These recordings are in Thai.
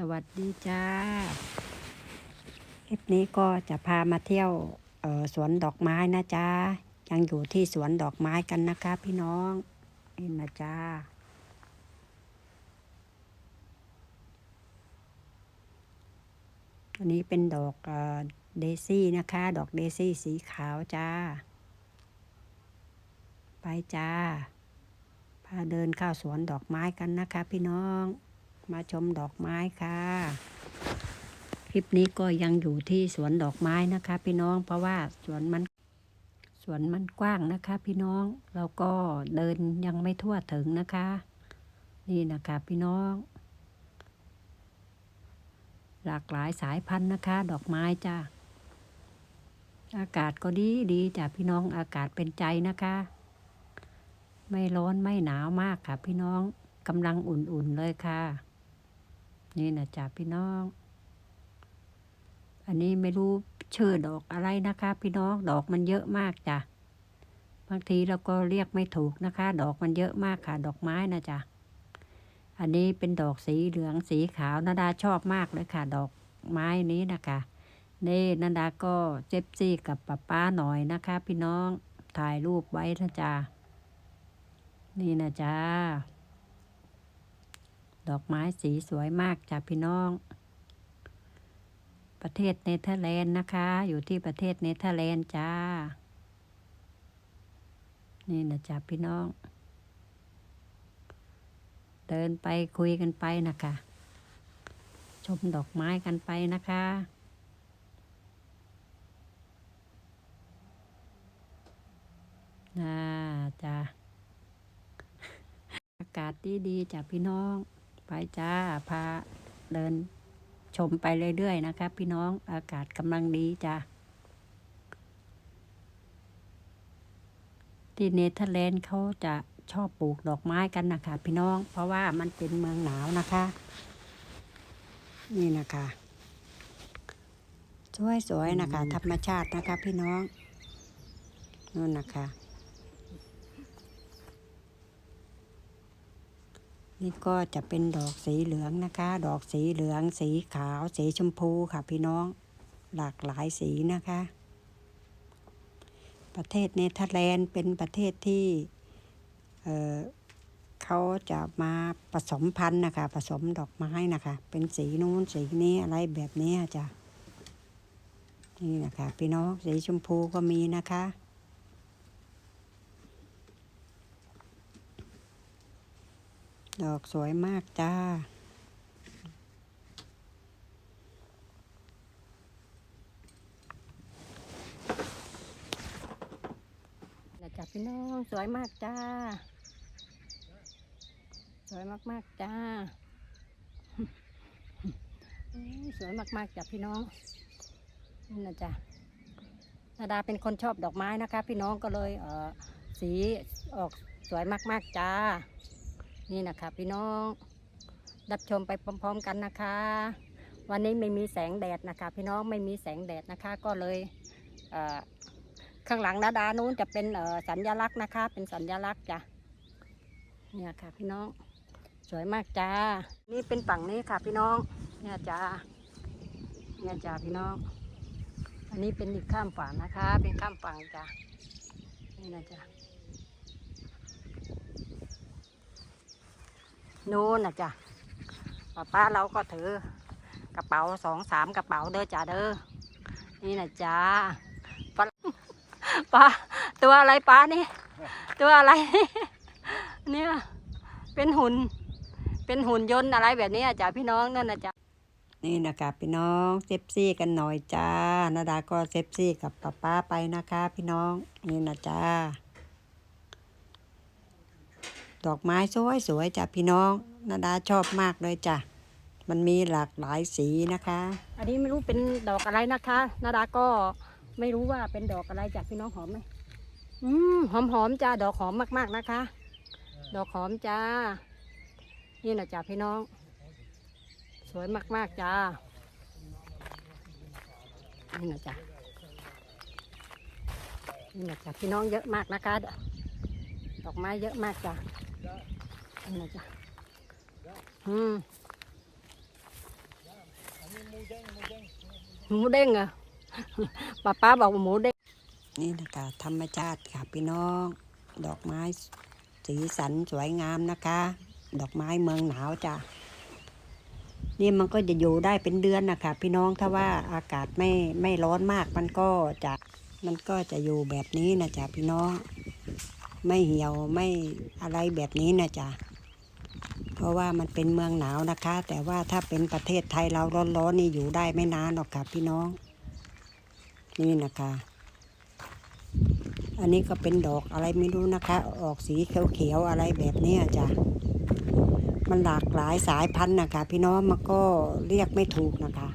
สวัสดีจ้าคลิปนี้ก็จะพามาเที่ยวออสวนดอกไม้นะจ๊ะยังอยู่ที่สวนดอกไม้กันนะคะพี่น้องนี่นะจ๊ะอันนี้เป็นดอกเออเดซี่นะคะ ดอกเดซี่สีขาวจ้า ไปจ้า พาเดินเข้าสวนดอกไม้กันนะคะพี่น้อง มาชมดอกไม้ค่ะ คลิปนี้ก็ยังอยู่ที่สวนดอกไม้นะคะ พี่น้องเพราะว่าสวนมันสวนมันกว้างนะคะ พี่น้องเราก็เดินยังไม่ทั่วถึงนะคะ นี่นะคะพี่น้อง หลากหลายสายพันธุ์นะคะ ดอกไม้จ้าอากาศก็ดีดีจ้ะพี่น้องอากาศเป็นใจนะคะ ไม่ร้อนไม่หนาวมากค่ะพี่น้องกำลังอุ่นๆเลยค่ะ นี่นะจ๊ะพี่น้อง อันนี้ไม่รู้ชื่อดอกอะไรนะคะ พี่น้องดอกมันเยอะมากจ้ะบางทีเราก็เรียกไม่ถูกนะคะ ดอกมันเยอะมากค่ะ ดอกไม้นะจ๊ะอันนี้เป็นดอกสีเหลืองสีขาวนาดาชอบมากเลยค่ะ ดอกไม้นี้นะคะนี่นาดาก็เจ็บซี่กับป้าป้าหน่อยนะคะ พี่น้องถ่ายรูปไว้นะจ๊ะนี่นะจ๊ะ ดอกไม้สีสวยมากจ้ะพี่น้อง ประเทศเนเธอร์แลนด์นะคะ อยู่ที่ประเทศเนเธอร์แลนด์จ้า นี่นะจ๊ะพี่น้อง เดินไปคุยกันไปนะคะ ชมดอกไม้กันไปนะคะน่าจ้ะอากาศดีดีๆจ้ะพี่น้อง ไปจ้า พาเดินชมไปเรื่อยๆนะคะพี่น้องอากาศกำลังดีจ้ะที่เนเธอร์แลนด์เขาจะชอบปลูกดอกไม้กันนะคะ พี่น้องเพราะว่ามันเป็นเมืองหนาวนะคะ นี่นะคะ สวยๆนะคะ ธรรมชาตินะคะ พี่น้องนู่นนะคะ นี่ก็จะเป็นดอกสีเหลืองนะคะ ดอกสีเหลือง สีขาว สีชมพูค่ะพี่น้อง หลากหลายสีนะคะ ประเทศเนเธอร์แลนด์เป็นประเทศที่ เเขาจะมาผสมพันธุ์นะคะ ผสมดอกไม้นะคะ เป็นสีนู้นสีนี้อะไรแบบนี้จ้ะนี่นะคะ พี่น้องสีชมพูก็มีนะคะ ดอกสวยมากจ้าจ๊ะพี่น้องสวยมากจ้า สวยมากๆจ้า สวยมากๆจ้ะพี่น้องนี่นะจ๊ะนาดาเป็นคนชอบดอกไม้นะคะ พี่น้องก็เลยเออสีออกสวยมากๆจ้า นี่นะคะพี่น้องรับชมไปพร้อมๆกันนะคะ วันนี้ไม่มีแสงแดดนะคะ พี่น้องไม่มีแสงแดดนะคะก็เลยเข้างหลังนาดานู้นจะเป็นสัญลักษณ์นะคะ เป็นสัญลักษณ์จ้ะเนี่ยค่ะพี่น้องสวยมากจ้า นี่เป็นฝั่งนี้ค่ะพี่น้อง เนี่ยจ้า เนี่ยจ้าพี่น้อง อันนี้เป็นอีกข้ามฝั่งนะคะ เป็นข้ามฝั่งจ้ะนี่นะจ้ะ นู่นนะจ๊ะป้าป้าเราก็ถือกระเป๋าสองสามกระเป๋าเด้อจ้าเด้อนี่นะจ๊ะปลาปลาตัวอะไรปลานี่ ตัวอะไร เนี่ยเป็นหุ่น เป็นหุ่นยนต์อะไรแบบนี้จ้ะพี่น้องนั่นนะจ๊ะนี่นะคะพี่น้องเซฟซี่กันหน่อยจ้านาดาก็เซฟซี่กับป้าป้าไปนะคะ พี่น้องนี่นะจ้า ดอกไม้สวยๆจ้ะพี่น้องนาดาชอบมากเลยจ้ะมันมีหลากหลายสีนะคะ อันนี้ไม่รู้เป็นดอกอะไรนะคะนาดาก็ไม่รู้ว่าเป็นดอกอะไรจ้ะพี่น้องหอมไหมอืมหอมหอมๆจ้าดอกหอมมากๆนะคะ ดอกหอมจ้า นี่นะจ้ะพี่น้อง สวยมากๆจ้า นี่นะจ้ะนี่นะจ้ะพี่น้องเยอะมากนะคะ ดอกไม้เยอะมากจ้ะ นี่นะจ๊ะอืมหมูเด้งอะป้าป้าบอกว่าหมูเด้ง นี่นะคะธรรมชาติค่ะพี่น้อง ดอกไม้สีสันสวยงามนะคะ ดอกไม้เมืองหนาวจ้ะนี่มันก็จะอยู่ได้เป็นเดือนนะคะพี่น้องถ้าว่าอากาศไม่ไม่ร้อนมากมันก็จะมันก็จะอยู่แบบนี้นะจ๊ะพี่น้อง ไม่เหี่ยวไม่อะไรแบบนี้นะจ๊ะเพราะว่ามันเป็นเมืองหนาวนะคะ แต่ว่าถ้าเป็นประเทศไทยเราร้อนๆนี่อยู่ได้ไม่นานหรอกค่ะพี่น้อง นี่นะคะ อันนี้ก็เป็นดอกอะไรไม่รู้นะคะ ออกสีเขียวๆอะไรแบบนี้จ้ะมันหลากหลายสายพันธุ์นะคะ พี่น้องมันก็เรียกไม่ถูกนะคะ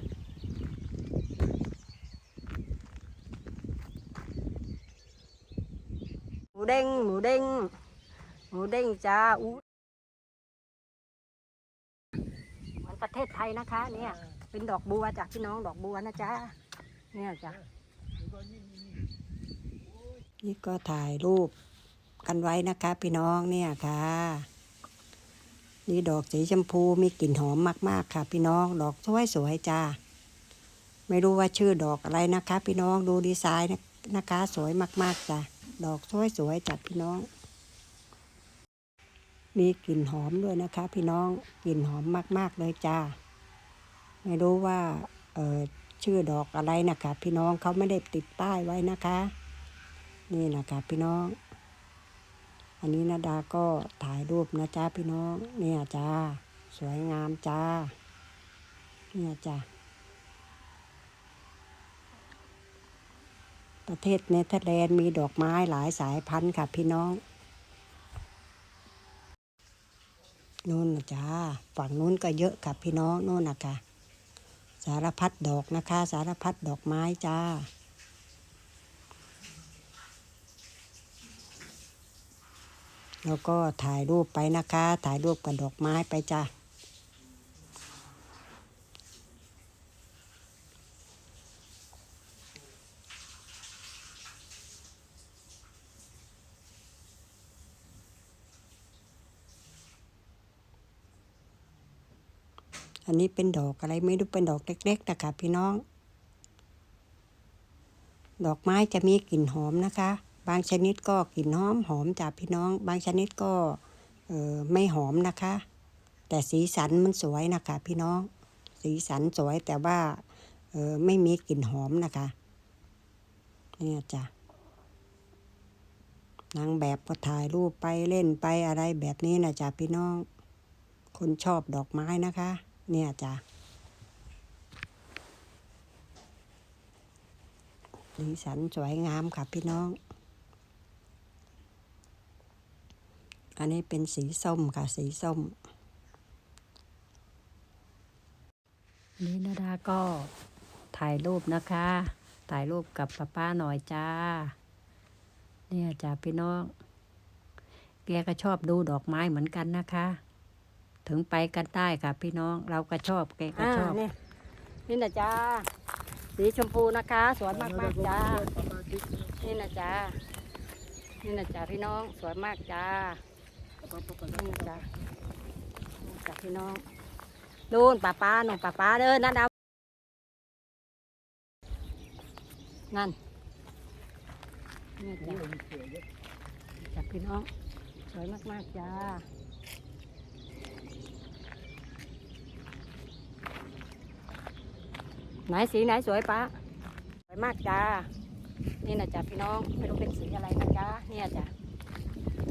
หมู เด้งหมูเด้งหมูเด้งจ้าอู้เหมือนประเทศไทยนะคะ เนี่ย เป็นดอกบัวจากพี่น้องดอกบัวนะจ๊ะเนี่ยจ้ะนี่ก็ถ่ายรูปกันไว้นะคะ พี่น้องเนี่ยค่ะ นี่ดอกสีชมพูมีกลิ่นหอมมากๆค่ะ พี่น้องดอกสวยๆจ้าไม่รู้ว่าชื่อดอกอะไรนะคะ พี่น้องดูดีไซน์นะคะ สวยมากๆจ้ะ ดอกสวยๆจัดพี่น้อง มีกลิ่นหอมด้วยนะคะ พี่น้องกลิ่นหอมมาก ๆ เลยจ้า ไม่รู้ว่าเออชื่อดอกอะไรนะคะ พี่น้องเขาไม่ได้ติดป้ายไว้นะคะ นี่นะคะพี่น้อง อันนี้นาดาก็ถ่ายรูปนะจ้าพี่น้อง เนี่ยจ้าสวยงามจ้า เนี่ยจ้า ประเทศเนเธอร์แลนด์มีดอกไม้หลายสายพันธุ์ค่ะพี่น้องนู่นนะจ้าฝั่งนู้นก็เยอะค่ะพี่น้องนู่นนะคะสารพัดดอกนะคะ สารพัดดอกไม้จ้าแล้วก็ถ่ายรูปไปนะคะ ถ่ายรูปกับดอกไม้ไปจ้ะ อันนี้เป็นดอกอะไรไม่รู้เป็นดอกเล็กๆนะคะพี่น้อง ดอกไม้จะมีกลิ่นหอมนะคะ บางชนิดก็กลิ่นหอมหอมจากพี่น้อง บางชนิดก็ไม่หอมนะคะ แต่สีสันมันสวยนะคะพี่น้อง สีสันสวยแต่ว่าไม่มีกลิ่นหอมนะคะเนี่ยจ้ะนางแบบก็ถ่ายรูปไปเล่นไปอะไรแบบนี้นะจ๊ะพี่น้อง คนชอบดอกไม้นะคะ เนี่ยจ้ะสีสันสวยงามค่ะพี่น้อง อันนี้เป็นสีส้มค่ะสีส้ม นี่นาดาก็ถ่ายรูปนะคะ ถ่ายรูปกับป้าป้าหน่อยจ้า เนี่ยจ้าพี่น้อง แกก็ชอบดูดอกไม้เหมือนกันนะคะ ถึงไปกันได้ค่ะ พี่น้องเราก็ชอบแกก็ชอบนี่นี่นะจ้าสีชมพูนะคะ สวยมากมากๆจ้านี่นะจ้านี่นะจ้าพี่น้องสวยมากจ้านี่นะจ้าจ้าพี่น้องนู่นป้าป้าน้องป้าป้าเด้อนั่นดาวนั่นนี่จ้าจ้าพี่น้องสวยมากๆจ้า ไหนสีไหนสวยปะสวยมากจ้า นี่นะจ๊ะพี่น้องไม่รู้เป็นสีอะไรนะจ๊ะเนี่ยจ้ะ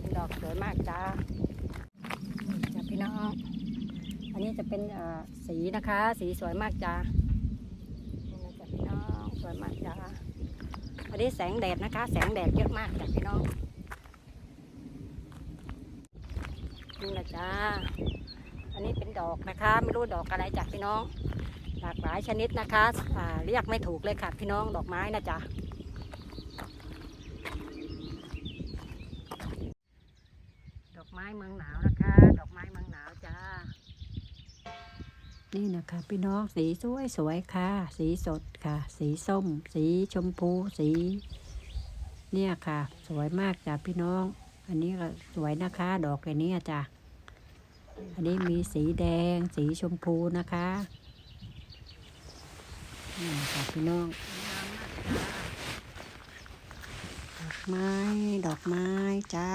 เป็นดอกสวยมากจ้าจ้ะพี่น้อง อันนี้จะเป็นเอ่อสีนะคะ สีสวยมากจ้านี่นะจ๊ะพี่น้องสวยมากจ้าอันนี้แสงแดดนะคะ แสงแดดเยอะมากจ้ะพี่น้องนี่นะจ้าอันนี้เป็นดอกนะคะ ไม่รู้ดอกอะไรจ้ะพี่น้องากหลายชนิดนะคะเรียกไม่ถูกเลยค่ะพี่น้องดอกไม้นะจ๊ะดอกไม้เมืองหนาวนะคะ ดอกไม้เมืองหนาวจ้านี่นะคะ พี่น้องสีสวยสวยค่ะ สีสดค่ะ สีส้ม สีชมพูสี เนี่ยค่ะ สวยมากจ้ะพี่น้อง อันนี้ก็สวยนะคะ ดอกอันนี้จ้ะอันนี้มีสีแดง สีชมพูนะคะ นี่ค่ะพี่น้อง ดอกไม้ ดอกไม้จ้า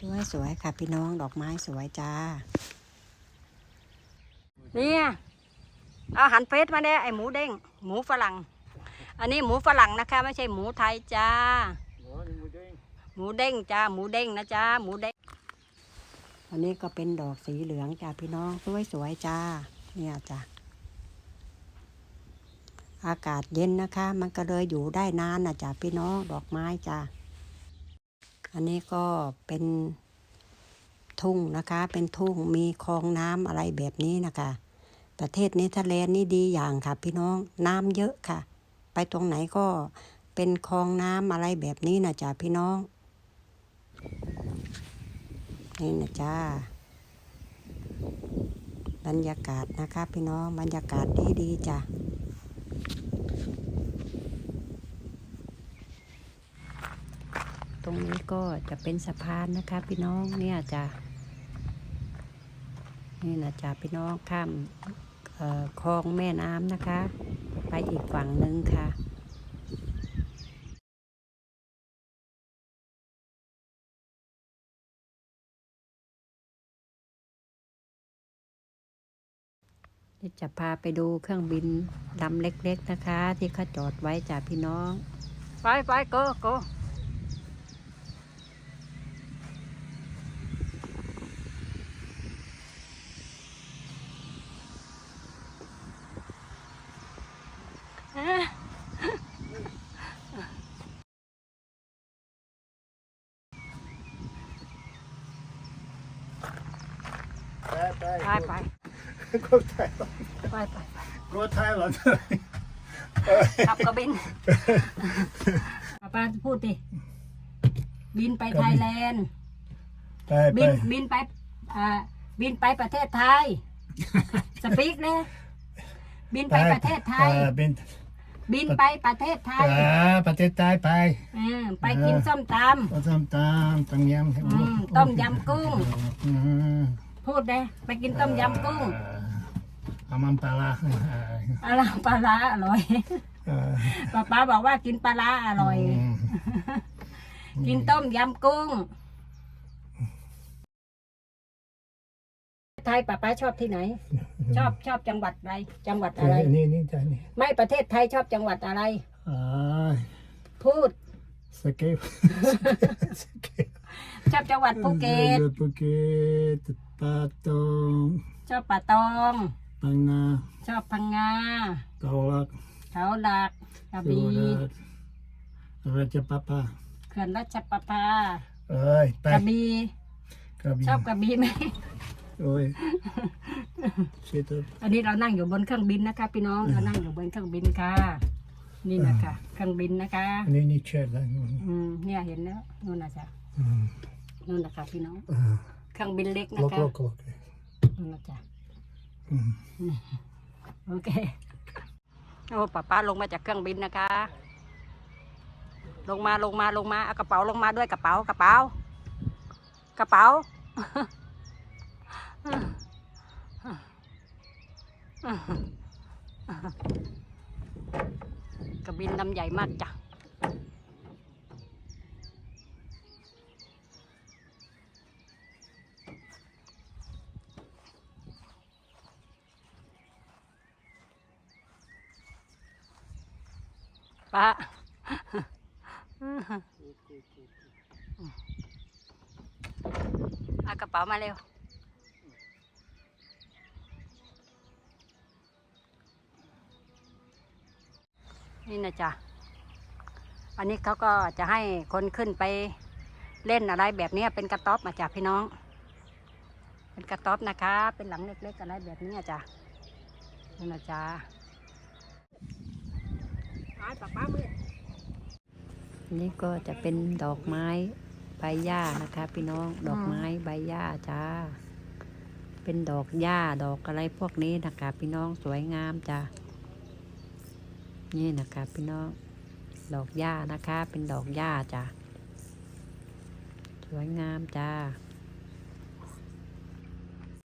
สวยสวยๆค่ะพี่น้อง ดอกไม้สวยจ้า เนี่ยเอาหันเฟซมาเนี่ยไอหมูเด้ง หมูฝรั่ง อันนี้หมูฝรั่งนะคะ ไม่ใช่หมูไทยจ้า หมูเด้งจ้า หมูเด้งนะจ้า หมูเด้ง อันนี้ก็เป็นดอกสีเหลืองจ้าพี่น้องสวยสวยๆจ้า เนี่ยจ้าอากาศเย็นนะคะ มันก็เลยอยู่ได้นานนะจ้าพี่น้องดอกไม้จ้าอันนี้ก็เป็นทุ่งนะคะ เป็นทุ่งมีคลองน้ำอะไรแบบนี้นะคะ ประเทศเนเธอร์แลนด์นี่ดีอย่างค่ะ พี่น้องน้ำเยอะค่ะ ไปตรงไหนก็เป็นคลองน้ำอะไรแบบนี้นะจ๊ะพี่น้อง นี่นะจ้า บรรยากาศนะคะพี่น้องบรรยากาศดีดีจ้ะตรงนี้ก็จะเป็นสะพานนะคะพี่น้องเนี่ยจ้ะนี่นะจ้ะพี่น้องข้ามคลองแม่น้ำนะคะ ไปอีกฝั่งหนึ่งค่ะ เดี๋ยวจะพาไปดูเครื่องบินลำเล็กๆนะคะ ที่เขาจอดไว้จ้ะพี่น้อง ไปไปโกโกเอ๊ะไปไปไปไป ก็ไทยไปไปไปก็ไทยหรอขับกระบินป้าป้าพูดดิบินไปไทยแลนด์ไปไปบินบินไปอ่าบินไปประเทศไทย สปีกเลยบินไปประเทศไทยบินบินไปประเทศไทยอ่าประเทศไทยไปเออไปกินส้มตก็ทำตามต้มยำำอืมต้มยำกุ้งอืม พูดเลยไปกินต้มยำกุ้งอามันปลาร้าอะไรปลาร้าอร่อยเออป้าป้าบอกว่ากินปลาร้าอร่อยมกินต้มยำกุ้ง ไทยป้าป้าชอบที่ไหน ชอบชอบจังหวัดอะไร จังหวัดอะไร นี่นี่จ้ะนี่ไม่ประเทศไทยชอบจังหวัดอะไรอ่าพูดสเก็ตสเก็ตชอบจังหวัดภูเก็ตภูเก็ต ปาตองชอบป่าตองปังงาชอบพังงาเกาลักเขาหลักกระสุบี่ราษฎร์ราชปะปาเขื่อนรัชประภาเอ้ยไปกระบี่กระบี่ชอบกระบี่ไหม โอ้ยเสียตัวอันนี้เรานั่งอยู่บนเครื่องบินนะคะ พี่น้องเรานั่งอยู่บนเครื่องบินค่ะ นี่นะคะเครื่องบินนะคะ อันนี้นี่เชิดแล้วอืมเนี่ยเห็นแล้วนู่นนะจ๊ะอืมนู่นนะคะพี่น้อง อ่า เครื่องบินเล็กนะล็อกคะล็อกล็อกนู่นนะจ๊ะอืมโอเคโอ้ป้าป้าลงมาจากเครื่องบินนะคะ ลงมาลงมาลงมาเอากระเป๋าลงมาด้วยกระเป๋ากระเป๋ากระเป๋ากระบินลำใหญ่มากจ้ะ ป้าเอากระเป๋ามาเร็ว นี่นะจ๊ะ อันนี้เขาก็จะให้คนขึ้นไปเล่นอะไรแบบนี้เป็นกระต๊อบมาจ้ะพี่น้อง เป็นกระต๊อบนะคะ เป็นหลังเล็กๆอะไรแบบนี้จ้ะนี่นะจ๊ะไอ้ป้าป้ามือ อัน นี้ก็จะเป็นดอกไม้ใบหญ้านะคะ พี่น้องดอกไม้ใบหญ้าจ้า เป็นดอกหญ้าดอกอะไรพวกนี้นะคะ พี่น้องสวยงามจ้านี่นะคะ พี่น้องดอกหญ้านะคะ เป็นดอกหญ้าจ้าสวยงามจ้า